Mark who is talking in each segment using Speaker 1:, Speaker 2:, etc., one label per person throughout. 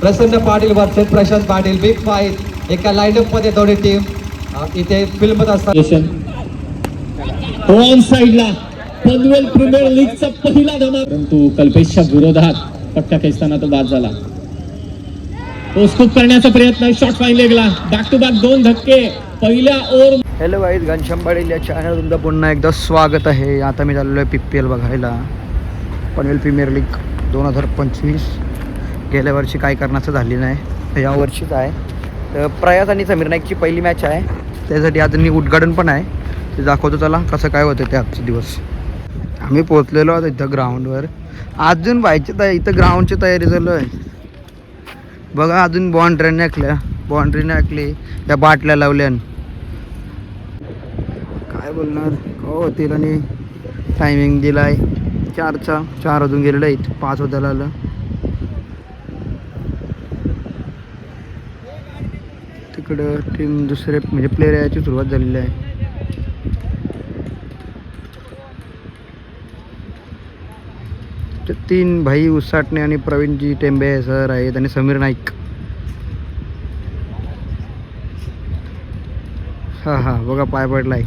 Speaker 1: Prasanna Patil versus Prashant Patil big fight एका लाईनअपमध्ये दोन्ही टीम इथे फिल्मत असतात.
Speaker 2: वन साइडला पनवेल प्रीमियर लीगचा पहिला धमाका. परंतु कल्पेशच्या विरोधात पट्ट्या खेचताना तो बाद झाला. पोस्टूप करण्याचा प्रयत्न शॉट फाईन लेगला बॅक टू बॅक दोन धक्के. पहिल्या over
Speaker 3: hello guys Ghanshyam Patil या चॅनल तुमचं पुन्हा एकदा स्वागत आहे. आता मी चाललो आहे पी पी एल बघायला. पनवेल प्रीमियर लीग दोन हजार पंचवीस. गेल्या वर्षी काय करण्याचं झाली नाही यावर्षीच या वर्षीच आहे. तर प्रयास आणि समीर नाईकची पहिली मॅच आहे. त्यासाठी आज मी उद्घाटन पण आहे. ते दाखवतो चला कसं काय होतं ते आजचे दिवस. आम्ही पोचलेलो आहोत इथं ग्राउंडवर अजून व्हायची तया इथं ग्राउंडची तयारी चालू आहे. बघा अजून बाउंड्री ऐकल्या बाउंड्री ऐकली त्या बाटल्या लावल्या काय बोलणार? हो होतील आणि टायमिंग दिला आहे चारचा चार अजून गेलेलं आहे पाच होत्याला आलं. इकडं टीम दुसरे म्हणजे प्लेयर यायची सुरुवात झालेली आहे. तीन भाई उसाटणे आणि प्रवीणजी टेंबे सर आहेत आणि समीर नाईक. हा हा बघा पाय पडलाय.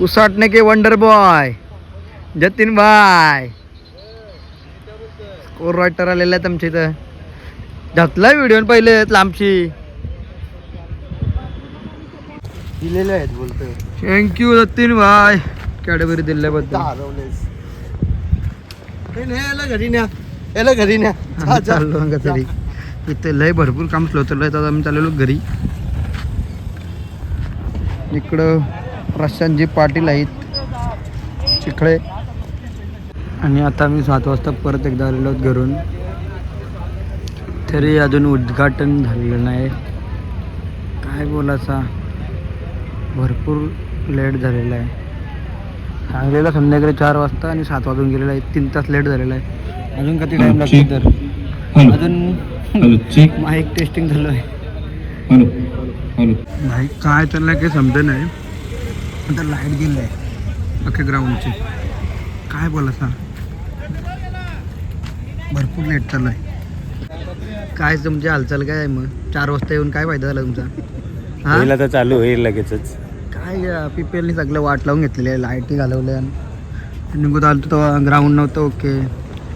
Speaker 3: उसाटणे के wonder boy Jatin bhai. Score writer आलेला आहेत आमच्या इथं. घातलाय व्हिडिओ पहिले लांबची. दिलेले आहेत बोलतोय. थँक्यू जतीन भाई. कॅडबरी दिल्याबद्दल.
Speaker 4: घरी न्या. याला घरी न्या.
Speaker 3: चाललो अंगा तरी इथे लय भरपूर काम स्लो चाललं आहे आम्ही चाललेलो घरी. इकडं प्रशांतजी पाटील आहेत. चिखळे. आणि आता मी सात वाजता परत एकदा आलेलो आहोत घरून. तरी अजून उद्घाटन झालेलं नाही. काय बोलायचा? भरपूर लेट झालेला आहे. सांगलेलं संध्याकाळी चार वाजता आणि सात वाजून गेलेलं आहे. तीन तास लेट झालेला आहे. अजून किती टाइम लागतो तर? अजून माईक टेस्टिंग झालं आहे.
Speaker 2: Hello hello.
Speaker 3: नाही काय चाललंय काही समजत नाही. आता लाइट गेली आहे. अख्ख्या ग्राउंडची काय बोला सांग भरपूर लेट चालू आहे काय तुमची हालचाल काय आहे मग? चार वाजता येऊन काय फायदा झाला तुमचा? हा?
Speaker 4: आता चालू होईल लगेचच.
Speaker 3: काय पी पी एलनी सगळं वाट लावून घेतलेली आहे लाईटी घालवल्या निघून आलो तेव्हा ग्राउंड नव्हतं ओके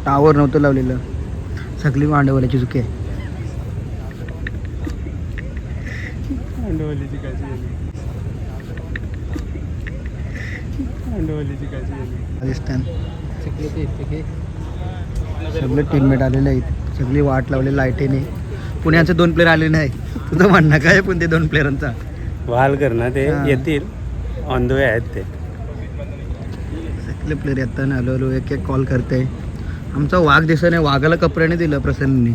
Speaker 3: टावर नव्हतं लावलेलं. सगळी मांडवल्याची चुकी आहे. राजस्थान सगळे टीममेट आलेले आहेत. सगळी वाट लावली लाईटीने. पुण्याचे दोन प्लेअर आले नाही. तुझं म्हणणं काय पण ते दोन प्लेअरांचा
Speaker 4: वाल कर ना ते. येतील. ऑन द वे आहेत ते.
Speaker 3: सगळे प्लेअर येताना आलो एक एक कॉल करते. आमचा वाघ दिसत नाही. वाघाला कपड्याने दिलं प्रसन्ननी.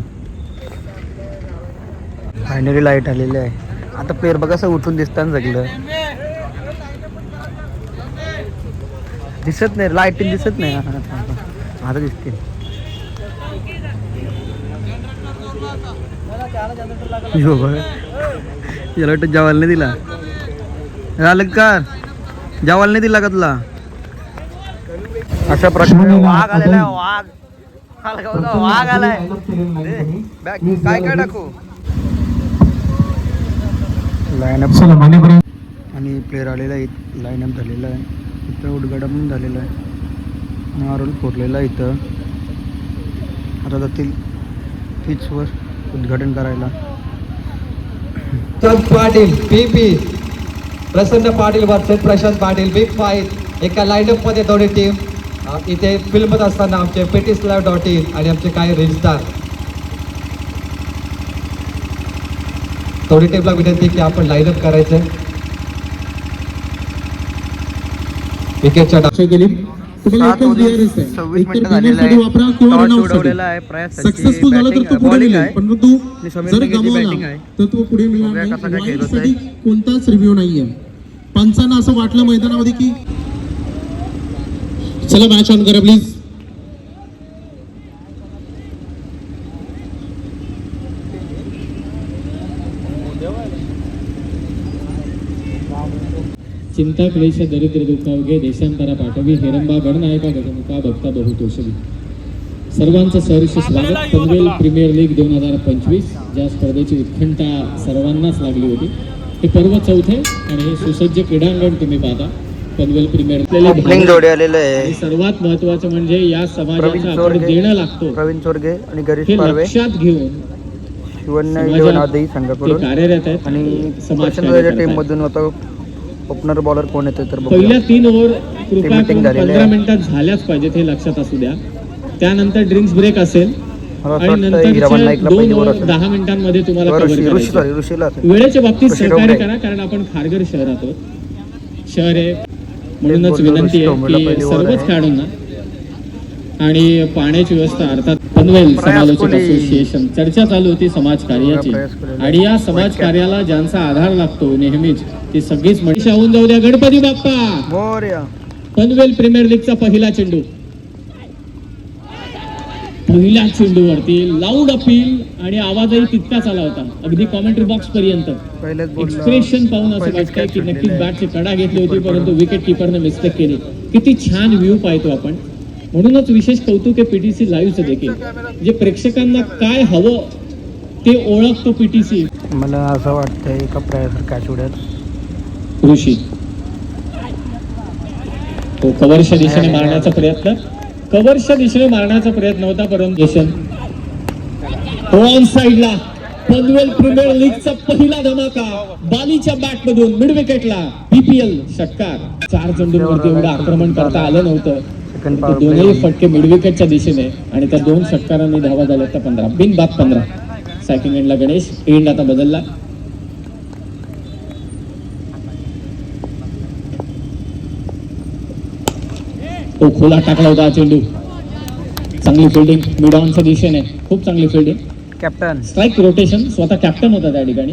Speaker 3: फायनली लाइट आलेली आहे. आता प्लेअर बघा असं उठून दिसताना सगळं. दिसत नाही. लाईटीन दिसत नाही. आता दिसते यो. याला वाटतं जेवायला नाही दिला. झालं का जेवायला नाही दिला का तुला? अशा प्रकारे वाघ आलेला वाघ. वाघ आलाय काय काय टाकू? लाईनअप आणि प्लेअर आलेला आहे लाईनअप झालेला आहे. इथं उद्घाटन पण झालेलं आहे. मारून आहे इथं. आता जातील पिचवर उद्घाटन करायला.
Speaker 1: Prashant Patil P P Prasanna Patil versus Prashant Patil big fight एका लाईनअपमध्ये दोन्ही टीम इथे फिल्मत असताना आमचे पेटीस लाईव्ह डॉट इन आणि आमचे काही रील्सदार दोन्ही टीमला विनंती की आपण लाईनअप करायचं. विकेटच्या डा-
Speaker 3: सात वाजून सव्वीस मिनिटं झालेलं आहे. टॉस उडवलेला आहे.
Speaker 5: सक्सेसफुल झाला तर तो पुढे मिळेल परंतु जर गमावला. तर तो पुढे मिळणार नाही. कोणताच रिव्ह्यू नाहीये. पंचांना असं वाटलं मैदानामध्ये की चला मॅच ऑन करा प्लीज
Speaker 2: चिंता क्लेश दरिद्र दुःखावघे देशांतरा पाठवी. हेरंबा गणनायका गगमुखा भक्ता बहुतोषवी सर्वांचं सहर्ष स्वागत. पनवेल प्रीमियर लीग दोन हजार पंचवीस ज्या स्पर्धेची उत्कंठा सर्वांनाच लागली होती. हे पर्व चौथे आणि हे सुसज्ज क्रीडांगण तुम्ही पाहता. पनवेल प्रीमियर
Speaker 3: ओपनिंग जोडी आलेलं
Speaker 2: आणि
Speaker 3: आहे
Speaker 2: सर्वात महत्वाचं म्हणजे या समाजाचं आपण. देणं लागतो.
Speaker 3: प्रवीण चोरगे आणि गिरीश
Speaker 2: हे
Speaker 3: पारवे.
Speaker 2: लक्षात घेऊन
Speaker 3: शिवण्य संघाकडून
Speaker 2: कार्यरत आहेत
Speaker 3: आणि
Speaker 2: करतायत.
Speaker 3: टीम मधून आता ओपनर बॉलर कोण येते तर.
Speaker 2: पहिल्या तीन ओव्हर कृपया पंधरा. मिनिटात झाल्याच पाहिजेत हे लक्षात असू द्या त्यानंतर ड्रिंक्स ब्रेक असेल. दहा मिनिटांमध्ये तुम्हाला वेळेच्या बाबतीत सहकार्य. करा कारण आपण खारघर शहरात आहोत शहर आहे म्हणूनच विनंती आहे की सर्वच. खेळाडूंना आणि पाण्याची व्यवस्था अर्थात पनवेल समालोचक. असोसिएशन चर्चा चालू होती समाज कार्याची. आणि या समाज कार्याला ज्यांचा आधार लागतो नेहमीच ती सगळीच मनीषा होऊन जाऊ द्या गणपती बाप्पा! पनवेल प्रीमियर लीगचा पहिला चेंडू. पहिल्या चेंडूवरती लाऊड अपील आणि आवाजही तितकाच आला होता. अगदी कॉमेंट्री बॉक्स पर्यंत. एक्सप्रेशन पाहून असं वाटतंय की नक्कीच. बॅटची कडा घेतली होती परंतु विकेट किपरने मिस्टेक केली. किती छान व्ह्यू पाहतो आपण. म्हणूनच विशेष कौतुक आहे पीटीसी लाईव्हचं देखील. जे प्रेक्षकांना काय हवं ते ओळखतो पीटीसी
Speaker 3: मला असं वाटतंय कॅच उडेल
Speaker 2: ऋषी. तो कव्हरच्या दिशेने मारण्याचा प्रयत्न कव्हरच्या दिशेने मारण्याचा प्रयत्न होता परंतु ऑन साइडला पनवेल प्रीमियर लीगचा पहिला धमाका बालीच्या बॅट मधून मिड विकेटला बीपीएल षटकार. चार चेंडूंवरती एवढं आक्रमण करता आलं नव्हतं. दोनही फटके मिड विकेटच्या दिशेने आणि त्या दोन षटकारांनी धावा झाल्या त्या पंधरा. बिन बाद पंधरा सेकंड एंडला गणेश एंड आता बदलला. तो खोला टाकला होता चेंडू. चांगली फिल्डिंग मिड ऑनच्या दिशेने. खूप चांगली फिल्डिंग
Speaker 3: कॅप्टन
Speaker 2: स्ट्राईक रोटेशन स्वतः कॅप्टन होता त्या ठिकाणी.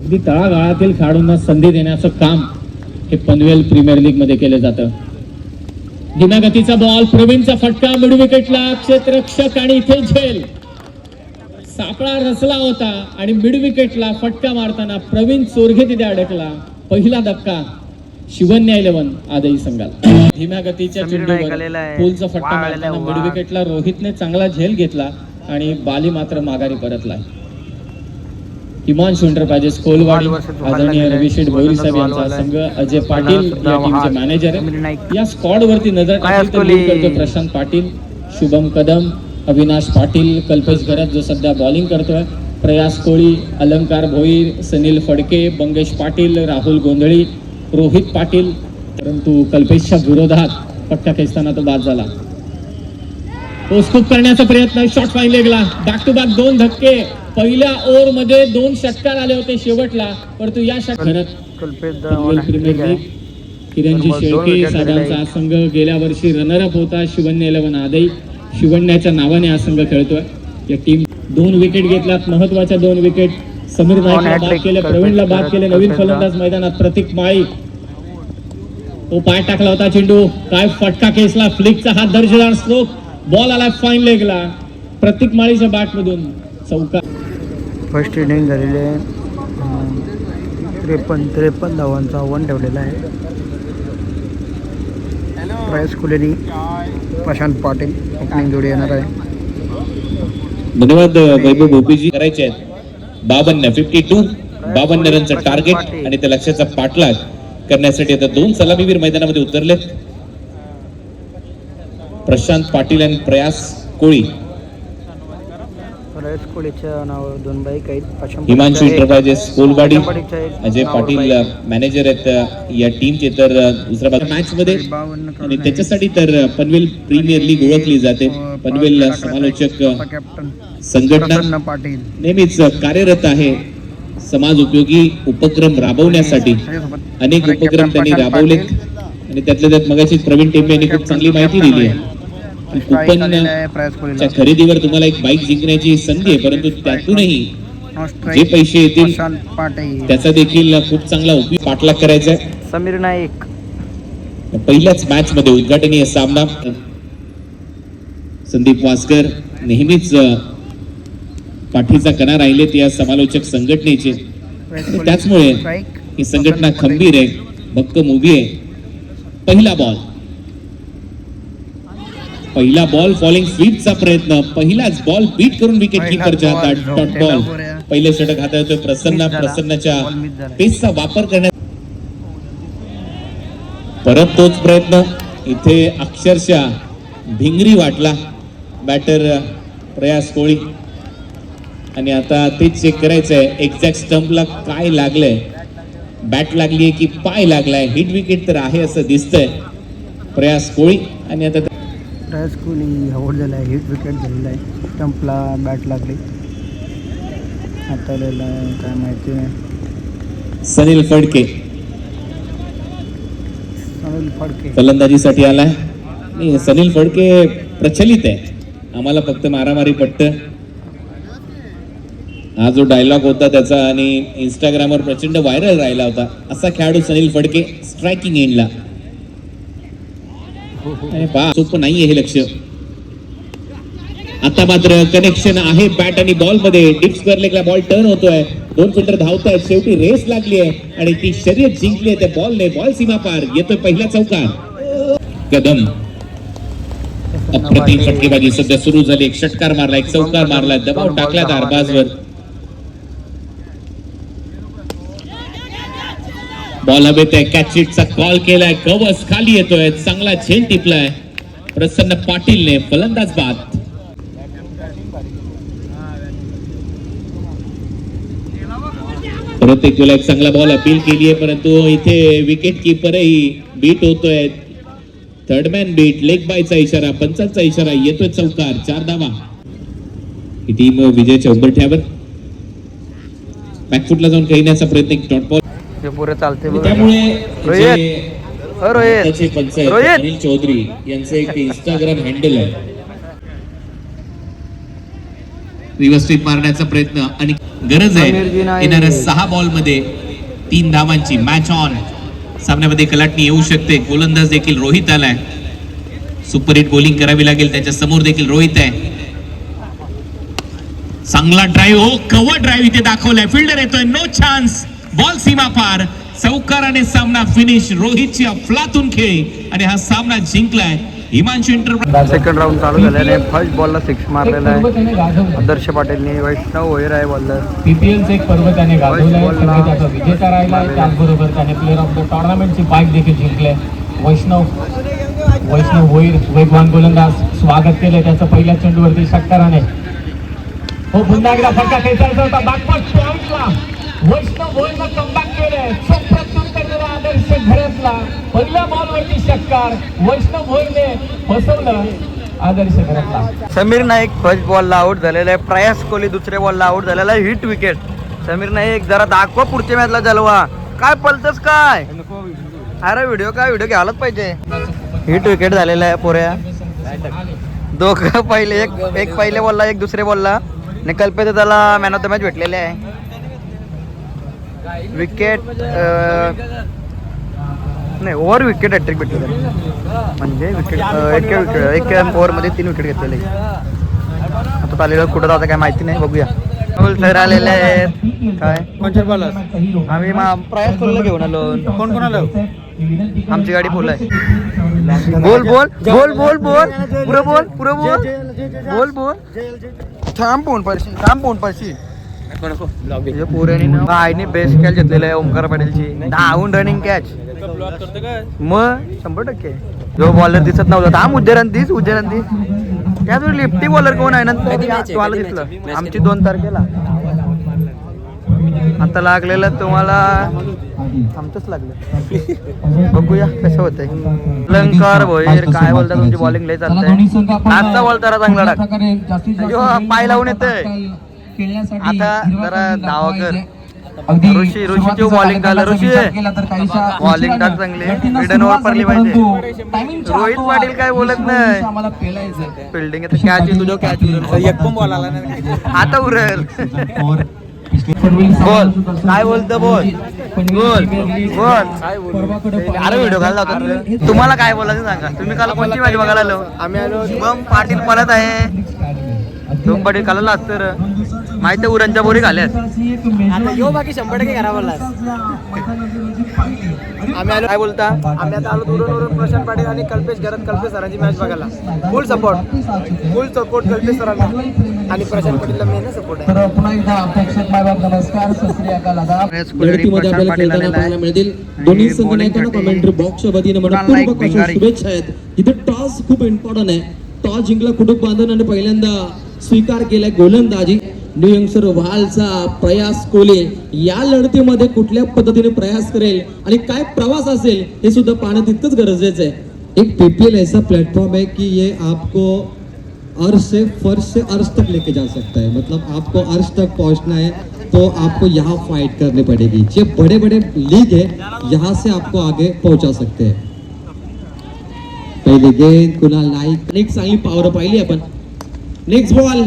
Speaker 2: अगदी तळागाळातील खेळाडूंना संधी देण्याचं काम हे पनवेल प्रीमियर लीगमध्ये केलं जातं. धीम्या गतीचा बॉल प्रवीणचा फटका मिड विकेटला क्षेत्ररक्षक आणि इथे झेल. सापळा रचला होता आणि मिड विकेटला फटका मारताना प्रवीण चोरघे तिथे अडकला. पहिला धक्का. शिवन्या इलेव्हन आदई संघाला धीम्या गतीच्या चेंडूवर. पूलचा फटका मारताना
Speaker 3: आहे,
Speaker 2: मिड
Speaker 3: वाळ.
Speaker 2: विकेटला रोहितने चांगला झेल घेतला आणि बाली मात्र माघारी परतलाय हिमांशु एंटरप्राइजेस कोलवाडी
Speaker 3: वाल versus वाल
Speaker 2: आदरणीय. रविशेठ भोईर साहेब यांचा. संघ अजय पाटील या टीमचे. मॅनेजर या स्क्वॉड वरती नजर टाकली प्रशांत पाटील शुभम कदम अविनाश पाटील कल्पेश घरत जो सध्या बॉलिंग करतोय प्रयास कोळी अलंकार भोईर सनील फडके बंगेश पाटील राहुल गोंधळी रोहित पाटील परंतु कल्पेशच्या विरोधात पट्ट्या खेचताना तो बाद झाला. तो स्कूप करण्याचा प्रयत्न शॉट फाईन लेगला बॅक टू बॅक दोन धक्के. पहिल्या ओव्हरमध्ये दोन षटकार आले होते शेवटला परंतु या लीग किरणजी शेळके. हा संघ गेल्या वर्षी रनरअप होता शिवन्य इलेव्हन आदई शिवण्याच्या नावाने हा संघ खेळतोय. या टीम दोन विकेट घेतल्यात महत्त्वाच्या दोन विकेट समीर नाईकला बाद
Speaker 3: hat-trick
Speaker 2: केले. प्रवीणला बाद केले नवीन. फलंदाज मैदानात प्रतीक माळी. तो पाय टाकला होता चेंडू. काय फटका केसला फ्लिकचा हात दर्जेदार स्ट्रोक बॉल आला फाईन लेगला प्रतीक माळीच्या बॅट मधून चौका.
Speaker 3: फर्स्ट इनिंग झालेली त्रेपन्न त्रेपन्न धावांचा आव्हान ठेवलेलं आहे. प्रयास कुलेनी प्रशांत पाटील ओपनिंग जोडी येणार आहे.
Speaker 6: धन्यवाद वैभव भोपीजी. करायचे आहेत. बावन्न फिफ्टी टू बावन्न रनचं टार्गेट आणि त्या लक्ष्याचा पाठलाग करण्यासाठी आता दोन सलामीवीर मैदानामध्ये उतरलेत. प्रशांत पाटील आणि प्रयास कोळी.
Speaker 3: नावावर दोन बाईक आहेत.
Speaker 6: हिमांशु इंटरप्राइजेस
Speaker 3: चंपाडीच्या एक
Speaker 6: अजय पाटील. मॅनेजर आहेत या टीमचे तर दुसऱ्या बाजू मॅच मध्ये आणि. त्याच्यासाठी तर पनवेल प्रीमियर लीग ओळखली जाते.
Speaker 3: अं,
Speaker 6: पनवेल समालोचक संघटना नेहमीच कार्यरत आहे. समाज उपयोगी उपक्रम राबवण्यासाठी. अनेक उपक्रम त्यांनी राबवलेत. आणि त्यातल्या त्यात मगाशी प्रवीण टेंबे यांनी खूप चांगली माहिती दिली आहे की
Speaker 3: स्ट्राईक आलेला आहे
Speaker 6: कुपनच्या खरेदीवर तुम्हाला एक बाईक जिंकण्याची संधी आहे परंतु त्यातूनही जे पैसे येतील त्याचा देखील खूप चांगला उपयोग पाठलाग करायचा आहे.
Speaker 3: समीर नाईक.
Speaker 6: पहिल्याच मॅच मध्ये उद्घाटनीय सामना. संदीप वासकर नेहमीच पाठीचा कणा राहिलेत या समालोचक संघटनेचे. त्याचमुळे ही संघटना खंबीर आहे भक्कम उभी आहे. पहिला बॉल पहिला बॉल फॉलिंग स्वीपचा प्रयत्न. पहिलाच बॉल बीट करून विकेट किपरच्या हातात डॉट बॉल. पहिले षटक हातात येतोय प्रसन्न. प्रसन्नाच्या. पेसचा वापर करण्यात परत तोच प्रयत्न. इथे अक्षरशः भिंगरी वाटला. बॅटर प्रयास कोळी. आणि आता तेच चेक करायचंय एक्झॅक्ट स्टंपला काय लागलंय? बॅट लागलीये की पाय लागलाय? हिट विकेट तर आहे असं दिसतंय. प्रयास कोळी. आणि आता
Speaker 3: प्रयास कोहली आउट झाला आहे हिट विकेट झालेला आहे स्टंपला बॅट लागली. हाताळलेला आहे काय माहिती नाही
Speaker 6: सनील फडके.
Speaker 3: सनील फडके.
Speaker 6: फलंदाजीसाठी आलाय. नाही सनील फडके प्रचलित आहे. आम्हाला फक्त मारामारी पट्ट हा जो डायलॉग होता त्याचा आणि इंस्टाग्रामवर प्रचंड व्हायरल राहिला होता. असा खेळाडू सनील फडके स्ट्रायकिंग एंडला आणि सोपं नाहीये हे लक्ष. आता मात्र कनेक्शन आहे बॅट आणि बॉलमध्ये. डिप्स लेगला बॉल टर्न होतोय. दोन फिल्डर धावत आहेत शेवटी रेस लागली आहे आणि ती शर्यत जिंकली आहे त्या बॉलने बॉल सीमा पार. येतोय पहिला चौकार. कदम. अप्रतिम फटकेबाजी सध्या सुरू झाली. एक षटकार मारला एक चौकार मारला. दबाव टाकला दारबाजवर बॉल हवेत आहे कॅचिटचा कॉल केलाय. कवच खाली येतोय. चांगला झेल टिपलाय. प्रसन्न पाटीलने फलंदाज बाद. प्रत्येक तुला एक चांगला बॉल अपील केली आहे परंतु इथे विकेट किपरही बीट होतोय. थर्ड मॅन बीट लेग बायचा इशारा पंचाचा इशारा येतोय चौकार चार धावा. ही टीम विजयच्या उंबरठ्यावर. बॅकफुटला जाऊन खेळण्याचा प्रयत्न टॉट डॉट बॉल
Speaker 3: हे पुरे चालते.
Speaker 6: त्यामुळे
Speaker 3: रोहित. रोहित. रोहित.
Speaker 6: अनिल चौधरी यांचं एक इंस्टाग्राम हँडल आहे. व्यवस्थित मारण्याचा प्रयत्न आणि गरज आहे. येणाऱ्या सहा बॉलमध्ये तीन धावांची मॅच ऑन सामन्यामध्ये कलाटणी येऊ शकते. गोलंदाज देखील रोहित आलाय. सुपर हिट बॉलिंग करावी लागेल. त्याच्यासमोर देखील रोहित आहे. चांगला ड्राईव्ह हो कव्हर ड्राईव्ह इथे दाखवलाय? फिल्डर येतोय. नो चान्स बॉल सीमा पार चौकाराने सामना फिनिश रोहितची अफलातून खेळ. आणि हा सामना जिंकलाय हिमांशू इंटर
Speaker 3: सेकंड राऊंड चालू झालेला आहे. फर्स्ट बॉलला सिक्स मारलेला आहे. आदर्श पाटीलने वैष्णव वैर आहे बॉलर
Speaker 2: पीपीएलचं एक पर्व त्याने
Speaker 3: ना.
Speaker 2: संघाचा विजेता राहिला आहे. त्याचबरोबर त्याने प्लेअर ऑफ द टुर्नामेंटची बाईक देखील जिंकले वैष्णव वैष्णव होईल वेगवान गोलंदाज स्वागत केलंय. त्याचं पहिल्या चेंडूवरती षटकाराने हो पुन्हा एकदा फटका खेचायचा होता. बागपट पॉइंटला वैष्णव कमबॅक केलंय. प्रत्युत्तर आदर्श घरातला पहिल्या बॉलवरती षटकार वैष्णव होईलने फसवलं आदर्श
Speaker 3: समीर नाईक फर्स्ट बॉलला आउट झालेला आहे. प्रयास कोहली दुसऱ्या बॉलला आउट झालेला आहे. हिट विकेट समीर नाईक जरा दाखवा पुढच्या मॅचला जलवा. काय पलतस काय? अरे व्हिडिओ काय व्हिडिओ घ्यायलाच पाहिजे. हिट विकेट झालेला आहे पोऱ्या. दोघं पहिले एक एक पहिले बॉलला एक दुसऱ्या बॉलला आणि कल्पेत त्याला मॅन ऑफ द मॅच भेटलेले आहे. विकेट नाही ओव्हर विकेट हॅट्रिक भेटले म्हणजे विकेट एका विकेट एक ओव्हरमध्ये तीन विकेट घेतलेले आता चालेल कुठं जातं काय माहिती नाही बघूया सर आलेले आहेत काय आम्ही प्रयास करूला घेऊन आलो कोण कोण आलो आमची गाडी फुल आहे बोल बोल बोल बोल बोल पुरं बोल पुरं बोल बोल बोल थांब पोहून पडशी थांब पोहून पडशी आईने बेस्ट कॅच घेतलेला आहे ओमकार पाटीलची. धावून रनिंग कॅच मग शंभर टक्के. जो बॉलर दिसत नव्हता. थांब उद्यान तीस उद्यान तीस त्यात लिफ्टी बॉलर कोण आहे ना? तुम्हाला दिसलं. आमची दोन तारखेला. आता लागलेलं तुम्हाला आमचंच लागलं. बघूया कसं होतंय. अलंकार भोईर काय बोलता तुमची बॉलिंग लय चालतंय. आजचा बॉल जरा चांगला टाक. पाय लावून येतोय. आता जरा धावा कर ऋषी ऋषीची बॉलिंग झालं. ऋषी! बॉलिंग टाक चांगली. मिडन ओव्हर पडली पाहिजे. रोहित पाटील काय बोलत नाही. फिल्डिंग कॅच तुझं कॅच एक पण बॉल आला आता उरेल. बोल काय बोलतो बोल बोल बोल अरे व्हिडिओ घालला होता. तुम्हाला काय बोलायचं सांगा. तुम्ही काल कोणती माझी बघायला आलो? आम्ही आलो शुभम पाटील पळत आहे. शुभम पाटील काल असतं माहिती उरणच्या बोरी घाल्यात
Speaker 7: आता यो बाकी शंभर टक्के घरा बोलला आम्ही आलो काय बोलता? आम्ही आता आलो प्रशांत पाटील आणि कल्पेश घरात कल्पेश सरांची मॅच बघायला. Full support full support Kalpesh सरांना. आणि प्रशांत पाटीलला मेन सपोर्ट आहे.
Speaker 1: तर पुन्हा एकदा अपेक्षित मायबाप नमस्कार
Speaker 3: प्रशांत पाटील आलेला
Speaker 5: पाहायला
Speaker 3: आहे
Speaker 5: मिळतील दोन्ही संघटनांना कमेंट्री बॉक्सच्या वतीने
Speaker 3: भिंगारी.
Speaker 5: शुभेच्छा आहेत. इथे टॉस खूप इम्पॉर्टंट आहे. टॉस जिंकला कुटुंब बांधून आणि पहिल्यांदा स्वीकार केलाय गोलंदाजी. न्यू व्हालचा प्रयास कोले या लढतीमध्ये कुठल्या पद्धतीने प्रयास करेल आणि काय प्रवास असेल हे सुद्धा पाहणं तितकंच गरजेचं आहे.
Speaker 1: एक पीपीएल ऐसा प्लेटफॉर्म है कि ये आपको अर्श से फर्श से अर्श तक लेके जा सकता है. मतलब आपको अर्श तक पहुंचना है तो आपको यहाँ फाइट करनी पड़ेगी. ये बड़े बड़े लीग है यहाँ से आपको आगे पहुंचा सकते हैं. पहली गेंद कुणाल नाईक.
Speaker 5: एक चांगली पावर पाहिली आपण. नेक्स्ट बॉल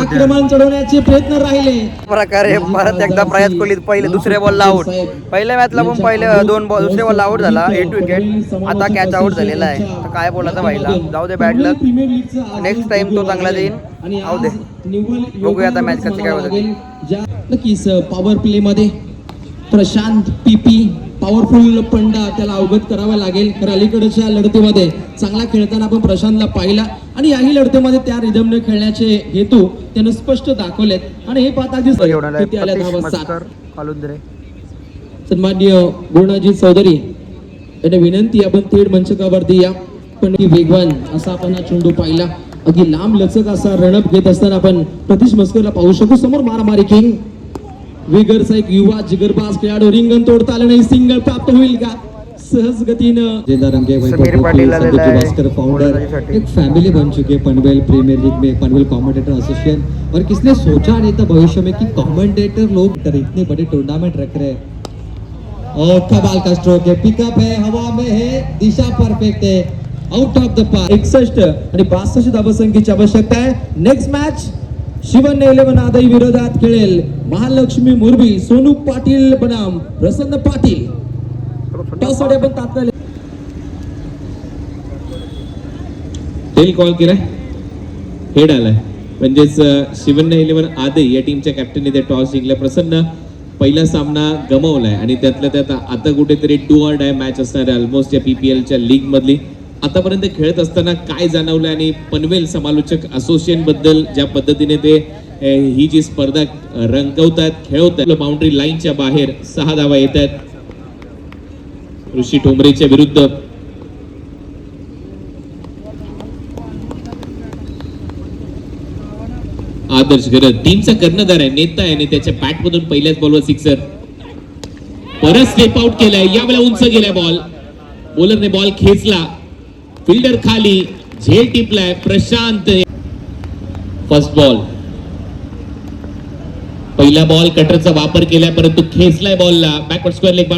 Speaker 5: आक्रमण चढवण्याचे प्रयत्न राहिले.
Speaker 3: प्रकारे परत एकदा प्रयास कोहली पहिले दुसऱ्या बॉलला आउट पहिल्या मॅचला पण पहिले दोन बॉल दुसऱ्या बॉलला आउट झाला. एट विकेट आता कॅच आउट झालेला आहे. तर काय बोलायचं पाहिला जाऊ दे बॅड लक नेक्स्ट टाइम तो चांगला देईन. आऊ दे. बघूया आता match कशी काय होते.
Speaker 5: नक्कीच पॉवर प्ले मध्ये प्रशांत पीपी पॉवरफुल पंडा त्याला अवगत करावा लागेल. तर अलीकडच्या लढतीमध्ये चांगला खेळताना आपण प्रशांतला पाहिला. आणि याही लढतीमध्ये त्या रिदमने खेळण्याचे हेतू त्यानं स्पष्ट दाखवलेत. आणि हे पाहता किती आल्या
Speaker 3: मस्कर कालुंद्रे.
Speaker 5: सन्मान्य गुरुनाजी चौधरी यांना विनंती आपण थेट मंचकावरती या. पण वेगवान असा आपण हा चेंडू पाहिला. अगदी लांब लचक असा रणप घेत असताना आपण प्रतीश मस्करला पाहू शकू. समोर मारामारी किंग. विगरचा एक युवा जिगरबाज खेळाडू रिंगण तोडता आलं नाही. सिंगल प्राप्त होईल का? सहज गतीनं
Speaker 1: भास्कर फाउंडर. एक फैमिली बन चुके पनवेल प्रीमियर लीग में पनवेल कमेंटेटर एसोसिएशन और किसने सोचा नहीं था भविष्य में कि कमेंटेटर लोग इतने बड़े टूर्नामेंट रख रहे हैं। और कबाल का स्ट्रोक है। पिकअप है हवा में है दिशा परफेक्ट है। आउट ऑफ द पार्क
Speaker 5: एकसष्ट आणि बासष्ट धावसंख्येची आवश्यकता आहे. नेक्स्ट मॅच शिवन्य इलेव्हन विरोधात खेळेल महालक्ष्मी मुरबी सोनू पाटील बनाम प्रसन्न पाटील. टॉससाठी आपण तात्काळ
Speaker 6: तेल कॉल केलाय. हेड आलाय म्हणजेच अं, शिवन्य इलेव्हन आदई या टीमच्या कॅप्टनने ते टॉस जिंकला. प्रसन्न पहिला सामना गमावलाय. आणि त्यातल्या त्यात आता कुठेतरी टू ऑर डाय मॅच असणार आहे ऑलमोस्ट या पीपीएलच्या लीग मधली. आतापर्यंत खेळत असताना काय जाणवलं आणि पनवेल समालोचक असोसिएशनबद्दल ज्या पद्धतीने ते ही जी स्पर्धा रंगवतात खेळवतात बाउंड्री लाईनच्या बाहेर सहा धावा येत आहेत. ऋषी ठोंबरेच्या विरुद्ध. आदर्श गरज. टीमचा कर्णधार आहे नेता आहे आणि त्याच्या बॅट मधून पहिल्याच बॉलवर सिक्सर परत स्टेप आउट केलाय. यावेळेला उंच गेलाय बॉल बॉलरने बॉल खेचला. फिल्डर खाली झेल टिपलाय प्रशांत. फर्स्ट बॉल पहिला बॉल कटरचा वापर केलाय परंतु खेचलाय बॉलला बॅकवर्ड स्क्वेअर लेग